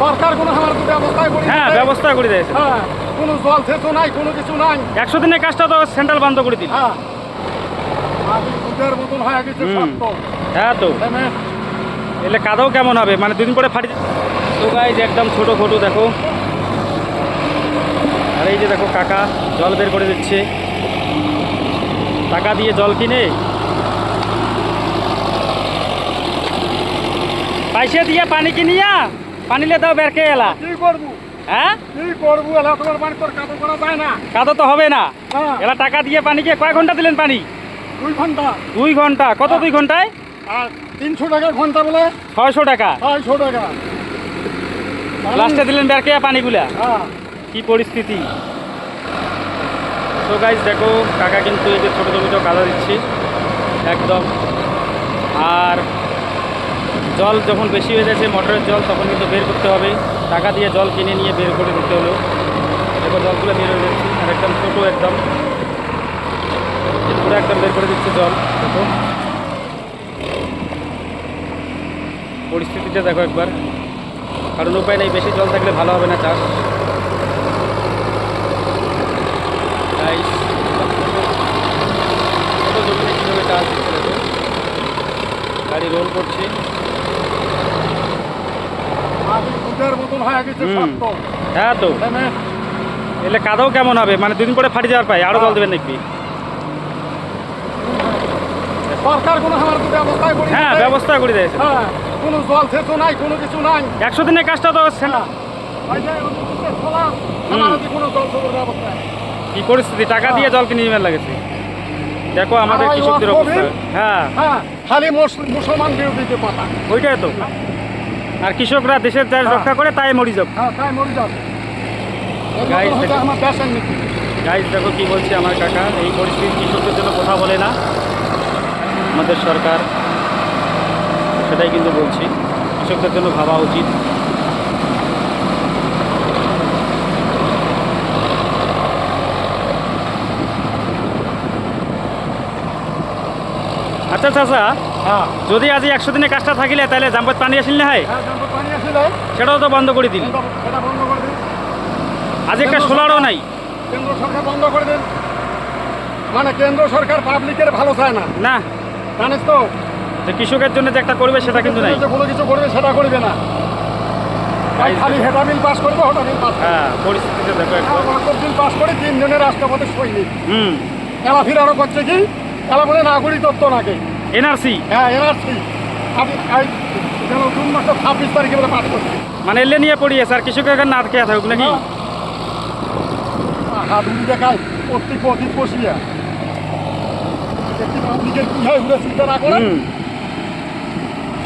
সরকার কোনো আমার ব্যবস্থা করে হ্যাঁ ব্যবস্থা করে দিয়েছে হ্যাঁ কোনো জল সেচও নাই কোনো কিছু নাই। একশো দিনের কাজটা তো সেন্ট্রাল বন্ধ করে দিল। হ্যাঁ। মতন হয়ে গেছে তো হ্যাঁ তো। এলে কাদাও কেমন হবে? মানে দুদিন পরে ফাটি তো গাইজ একদম ছোট ফটো দেখো। আর এই যে দেখো কাকা জল বের করে দিচ্ছে। টাকা দিয়ে জল কিনে। পয়সা দিয়ে পানি কিনিয়া পানিলে দাও বের কে এলা। কি করব? হ্যাঁ? কি করব? এলা তোমার বাড়ি তোর কাপড় করা যায় না। কাদা তো হবে না। হ্যাঁ। এলা টাকা দিয়ে পানি কে কয় ঘণ্টা দিলেন পানি? দুই ঘণ্টা। দুই ঘণ্টা। কত দুই ঘন্টায়? আর তিনশো টাকা ঘণ্টা বলে? ছয়শো টাকা। ছয়শো টাকা। লাস্টে দিলেন বের কে পানিগুলা। হ্যাঁ। কি পরিস্থিতি? তো গাইজ দেখো কাকা কিন্তু এই যে ছোটো জমিটাও কাদা দিচ্ছে। একদম। আর জল যখন বেশি হয়ে যাচ্ছে, মোটরের জল, তখন কিন্তু বের করতে হবে। টাকা দিয়ে জল কিনে নিয়ে বের করে দিতে হলো। দেখো জলগুলো বের হয়ে যাচ্ছে, আর একদম ছোটো একদম। পুরো একদম বের করে দিচ্ছে জল, দেখো। পরিস্থিতিটা দেখো একবার। কারণ উপায় নেই, বেশি জল থাকলে ভালো হবে না চাষ। গাড়ি রোল করছে। হয়ে তো। হ্যাঁ এলে কাদাও কেমন হবে? মানে দুদিন পরে ফাটি যাওয়ার পাই আরও জল দেবেন নাকি? হ্যাঁ ব্যবস্থা করে দিয়েছে। হ্যাঁ কোনো জল নাই কোনো কিছু নাই। একশো দিনের কাজটা তো। কি পরিস্থিতি? টাকা দিয়ে জল কিনে নেবেন লাগেছে। দেখো আমাদের আর কৃষকদের অবস্থা। হ্যাঁ। হ্যাঁ খালি মুস- মুসলমান বিরোধীকে পাতা ওইটাই তো। আর কৃষকরা দেশের যা হ্যাঁ। রক্ষা করে তাই মরি যাক হ্যাঁ গাইজ দেখো। কি বলছে আমার কাকা। এই পরিস্থিতি কৃষকদের জন্য কথা বলে না। আমাদের সরকার সেটাই কিন্তু বলছি। কৃষকদের জন্য ভাবা উচিত। আচ্ছা চাচা হ্যাঁ। যদি আজ একশো দিনে কাজটা থাকিলে তাহলে জাম্পত পানি আসিল না হয়? হ্যাঁ সেটাও তো বন্ধ করে দিল। সেটা সেটা বন্ধ করে দিন আজ একটা সোলারও নাই। কেন্দ্র সরকার বন্ধ করে দিন মানে কেন্দ্র সরকার পাবলিকের ভালো চায় না। না। জানিস তো? যে কৃষকের জন্য যে একটা করবে সেটা কিন্তু নাই। কোনো কিছু করবে সেটা করবে না। তাই Guys, খালি হেটা বিল পাস করবে ওটা বিল পাস হ্যাঁ পরিস্থিতিটা দেখো বিল পাস করে তিনজনের রাষ্ট্রপতি সৈনিক। হুম। এলা ফির আরও করছে কি? বলে নাগরিক তত্ত্ব নাকি? এনআরসি। হ্যাঁ এনআরসি। আপনি এই যেন জুন মাসের ছাব্বিশ তারিখে বলে পাস করছে। মানে এলে নিয়ে কৃষকের এখানে না খেয়ে থাকুক নাকি? হাত দেখায় প্রত্যেক অতীত বসিয়া। পাবলিকের কি হয় ঘুরে চিন্তা না করে?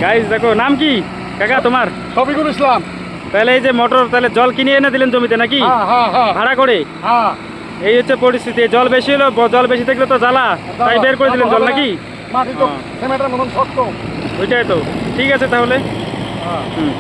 গাইজ দেখো নাম কি? কাকা তোমার? শফিকুল ইসলাম। তাহলে এই যে মোটর তাহলে জল কিনে এনে দিলেন জমিতে নাকি? হ্যাঁ হ্যাঁ হ্যাঁ। ভাড়া করে? হ্যাঁ। এই হচ্ছে পরিস্থিতি জল বেশি হলো জল বেশি থাকলে তো জ্বালা তাই বের করে দিলেন জল নাকি? মাটি তো হ্যাঁ। ওইটাই তো। ঠিক আছে তাহলে। হ্যাঁ। হুম।